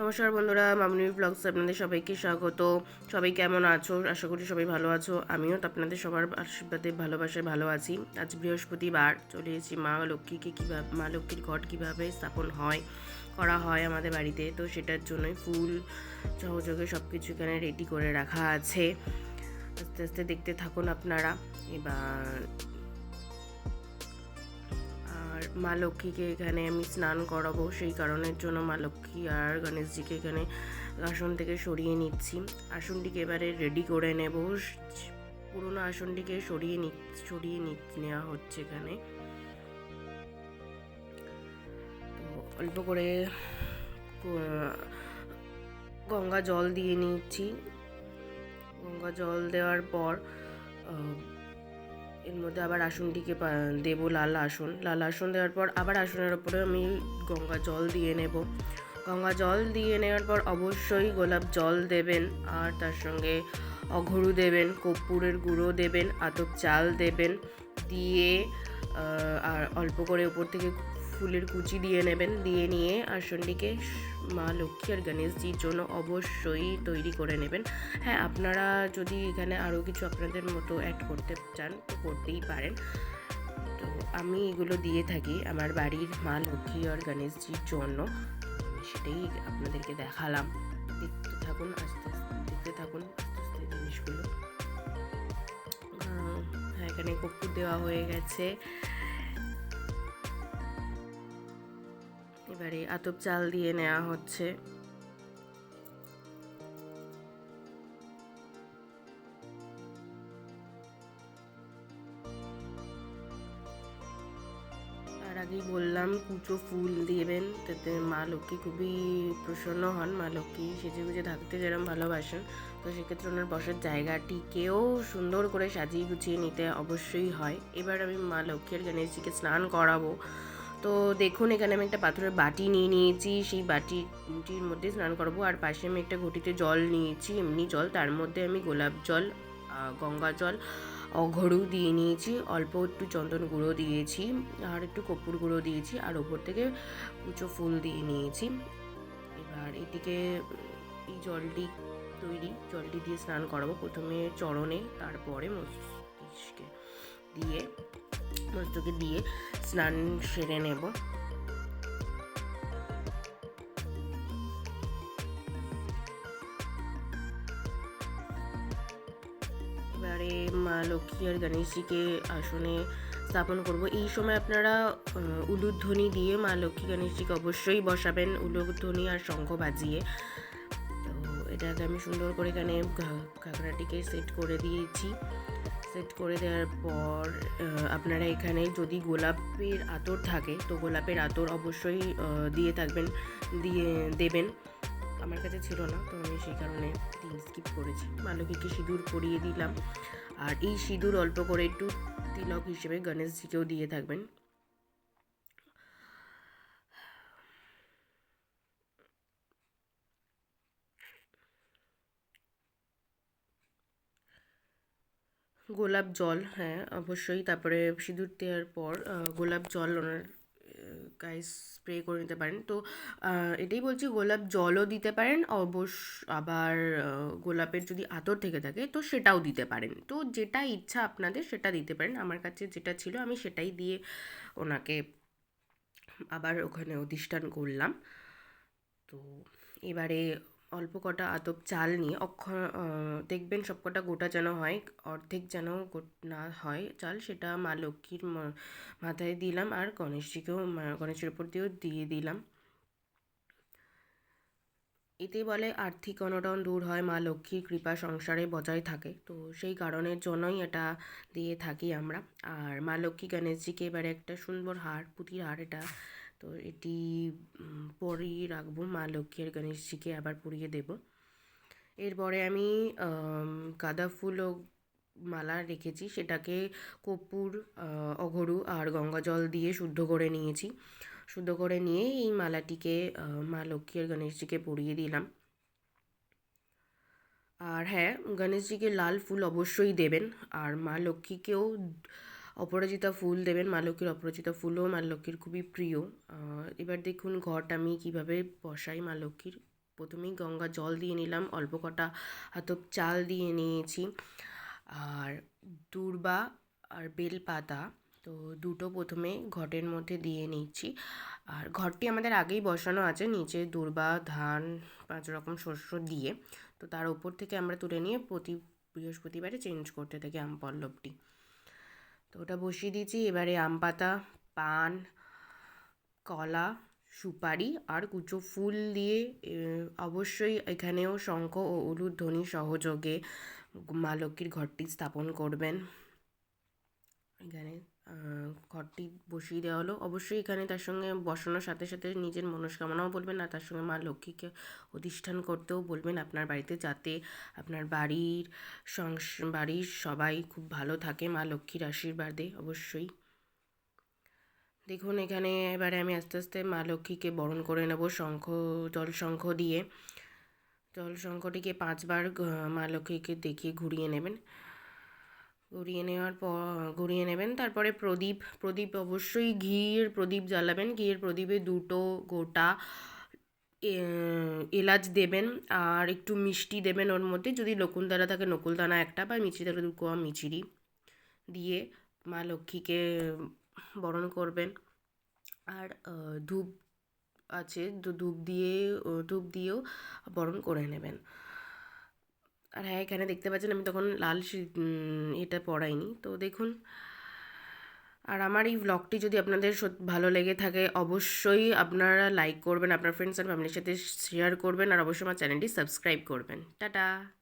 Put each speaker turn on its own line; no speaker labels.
নমস্কার বন্ধুরা, মামনি ব্লগস আপনাদের সবাইকে স্বাগত। সবাই কেমন আছো? আশা করি সবাই ভালো আছো। আমিও তো আপনাদের সবার আশীর্বাদে, ভালোবাসায় ভালো আছি। আজ বৃহস্পতিবার, চলে এসেছি মা লক্ষ্মীকে কীভাবে, মা লক্ষ্মীর ঘট কীভাবে স্থাপন হয়, করা হয় আমাদের বাড়িতে। তো সেটার জন্যই ফুল, সহযোগে সব কিছু এখানে রেডি করে রাখা আছে। আস্তে আস্তে দেখতে থাকুন আপনারা। এবার মা লক্ষ্মীকে এখানে আমি স্নান করাবো, সেই কারণের জন্য মা লক্ষ্মী আর গণেশজিকে এখানে আসন থেকে সরিয়ে নিচ্ছি। আসনটিকে এবারে রেডি করে নেব। পুরোনো আসনটিকে সরিয়ে নি সরিয়ে নি নেওয়া হচ্ছে এখানে। তো অল্প করে গঙ্গা জল দিয়ে নিচ্ছি। গঙ্গা জল দেওয়ার পর এর মধ্যে আবার আসনটিকে দেব লাল আসন। লাল আসন দেওয়ার পর আবার আসনের ওপরে আমি গঙ্গা জল দিয়ে নেব। গঙ্গা জল দিয়ে নেওয়ার পর অবশ্যই গোলাপ জল দেবেন, আর তার সঙ্গে অঘরু দেবেন, কর্পূরের গুঁড়ো দেবেন, আতপ চাল দেবেন, দিয়ে আর অল্প করে উপর থেকে ফুলের কুচি দিয়ে নেবেন, দিয়ে নিয়ে আসনটিকে মা লক্ষ্মী আর গণেশজির জন্য অবশ্যই তৈরি করে নেবেন। হ্যাঁ আপনারা যদি এখানে আরও কিছু আপনাদের মতো অ্যাড করতে চান করতেই পারেন। তো আমি এগুলো দিয়ে থাকি আমার বাড়ির মা লক্ষ্মী আর গণেশজির জন্য। সেটাই আপনাদেরকে দেখালাম। দেখতে থাকুন, আস্তে আস্তে, দেখতে থাকুন, আস্তে আস্তে জিনিসগুলো। হ্যাঁ এখানে কপুর দেওয়া হয়ে গেছে। এবারে আতপ চাল দিয়ে নেওয়া হচ্ছে। তার আগেই বললাম, কুচো ফুল দিবেন, তাতে মা লক্ষ্মী খুবই প্রসন্ন হন। মা লক্ষ্মী সেজে গুজে থাকতে যেরকম ভালোবাসেন, তো সেক্ষেত্রে ওনার বসার জায়গাটিকেও সুন্দর করে সাজিয়ে গুছিয়ে নিতে অবশ্যই হয়। এবার আমি মা লক্ষ্মীর গণেশজিকে স্নান করাবো। তো দেখুন, এখানে আমি একটা পাথরের বাটি নিয়ে নিয়েছি। সেই বাটিটির মধ্যে স্নান করব। আর পাশে আমি একটা ঘটিতে জল নিয়েছি, এমনি জল। তার মধ্যে আমি গোলাপ জল গঙ্গা জল, অঘরু দিয়ে নিয়েছি। অল্প একটু চন্দন গুঁড়ো দিয়েছি, আর একটু কপুর গুঁড়ো দিয়েছি। আর ওপর থেকে কুচো ফুল দিয়ে নিয়েছি। এবার এটিকে এই জলটি তৈরি, জলটি দিয়ে স্নান করাবো প্রথমে চরণে, তারপরে মস্তিষ্কে দিয়ে। মস্তকে দিয়ে স্নান সেরে নেব। এবারে মা লক্ষ্মী আর গণেশজিকে আসনে স্থাপন করব। এই সময় আপনারা উলুধ্বনি দিয়ে মা লক্ষ্মী গণেশজিকে অবশ্যই বসাবেন উলুধ্বনি আর শঙ্খ বাজিয়ে। তো এটাকে আমি সুন্দর করে এখানে ঘাগড়াটিকে সেট করে দিয়েছি। সেট করে দেওয়ার পর আপনারা এখানে যদি গোলাপের আতর থাকে, তো গোলাপের আতর অবশ্যই দিয়ে থাকবেন, দিয়ে দেবেন। আমার কাছে ছিল না, তো আমি সেই কারণে স্কিপ করেছি। মালকীকে সিঁদুর পরিয়ে দিলাম। আর এই সিঁদুর অল্প করে একটু তিলক হিসেবে গণেশজিকেও দিয়ে থাকবেন। গোলাপ জল হ্যাঁ অবশ্যই। তারপরে সিঁদুর দেওয়ার পর গোলাপ জল ওনার গায়ে স্প্রে করে নিতে পারেন। তো এটাই বলছি, গোলাপ জলও দিতে পারেন অবশ্য আবার গোলাপের যদি আতর থেকে থাকে, তো সেটাও দিতে পারেন। তো যেটা ইচ্ছা আপনাদের, সেটা দিতে পারেন। আমার কাছে যেটা ছিল, আমি সেটাই দিয়ে ওনাকে আবার ওখানে অধিষ্ঠান করলাম। তো, এবারে অল্প কটা আতপ চাল নিয়ে অক্ষর দেখবেন সব কটা গোটা যেন হয়, অর্ধেক যেন না হয় চাল, সেটা মা লক্ষ্মীর মাথায় দিলাম আর গণেশজিকেও গণেশের উপর দিয়েও দিয়ে দিলাম। এতে বলে আর্থিক অনটন দূর হয়, মা লক্ষ্মীর কৃপা সংসারে বজায় থাকে। তো সেই কারণের জন্যই এটা দিয়ে থাকি আমরা। আর মা লক্ষ্মী গণেশজিকে এবারে একটা সুন্দর হার, পুঁতির হার এটা, তো এটি পরিয়ে রাখব, মা লক্ষ্মী আর গণেশজিকে আবার পরিয়ে দেব। এরপরে আমি গাঁদা ফুল ও মালা রেখেছি, সেটাকে কর্পূর অঘরু আর গঙ্গা জল দিয়ে শুদ্ধ করে নিয়েছি। শুদ্ধ করে নিয়ে এই মালাটিকে মা লক্ষ্মী আর গণেশজিকে পরিয়ে দিলাম। আর হ্যাঁ গণেশজিকে লাল ফুল অবশ্যই দেবেন, আর মা লক্ষ্মীকেও অপরাজিতা ফুল দেবেন, মা লক্ষ্মীর অপরাজিতা ফুলও মা লক্ষ্মীর খুবই প্রিয়। এবার দেখুন ঘট আমি কীভাবে বসাই মা লক্ষ্মীর। প্রথমেই গঙ্গা জল দিয়ে নিলাম, অল্প কটা হাতপ চাল দিয়ে নিয়েছি। আর দূর্বা আর বেলপাতা, তো দুটো প্রথমে ঘটের মধ্যে দিয়ে নিচ্ছি। আর ঘরটি আমাদের আগেই বসানো আছে, নিচে দূর্বা, ধান, পাঁচ রকম শস্য দিয়ে। তো তার উপর থেকে আমরা তুলে নিয়ে প্রতি বৃহস্পতিবারে চেঞ্জ করতে থাকি আম পল্লবটি। তো ওটা বসিয়ে দিয়েছি। এবারে আম পাতা, পান, কলা, সুপারি আর কুচো ফুল দিয়ে অবশ্যই এখানেও শঙ্খ ও উলুর ধ্বনি সহযোগে মা লক্ষ্মীর ঘরটি স্থাপন করবেন। এখানে ঘরটি বসিয়ে দেওয়া হলো। অবশ্যই এখানে তার সঙ্গে বসানোর সাথে সাথে নিজের মনস্কামনাও বলবেন আর তার সঙ্গে মা লক্ষ্মীকে অধিষ্ঠান করতেও বলবেন আপনার বাড়িতে যাতে আপনার বাড়ির সংস, বাড়ির সবাই খুব ভালো থাকে। মা লক্ষ্মীর আশীর্বাদে অবশ্যই। দেখুন, এখানে এবারে আমি আস্তে আস্তে মা লক্ষ্মীকে বরণ করে নেব শঙ্খ, জল শঙ্খ দিয়ে। জল শঙ্খটিকে পাঁচবার মা লক্ষ্মীকে দেখিয়ে ঘুরিয়ে নেবেন। ঘুরিয়ে নেওয়ার পর ঘুরিয়ে নেবেন। তারপরে প্রদীপ প্রদীপ অবশ্যই ঘিয়ের প্রদীপ জ্বালাবেন। ঘিয়ের প্রদীপে দুটো গোটা এলাচ দেবেন আর একটু মিষ্টি দেবেন ওর মধ্যে। যদি নকুলদানা থাকে, নকুলদানা একটা বা মিচি থাকলে দু কোয়া মিচিরি দিয়ে মা লক্ষ্মীকে বরণ করবেন। আর ধূপ আছে, তো ধূপ দিয়ে ধূপ দিয়েও বরণ করে নেবেন। আর হ্যাঁ এখানে দেখতে পাচ্ছেন আমি তখন লাল এটা পড়াইনি। তো দেখুন, আর আমার এই ব্লগটি যদি আপনাদের ভালো লেগে থাকে, অবশ্যই আপনারা লাইক করবেন, আপনার ফ্রেন্ডস অ্যান্ড ফ্যামিলির সাথে শেয়ার করবেন, আর অবশ্যই আমার চ্যানেলটি সাবস্ক্রাইব করবেন। টাটা!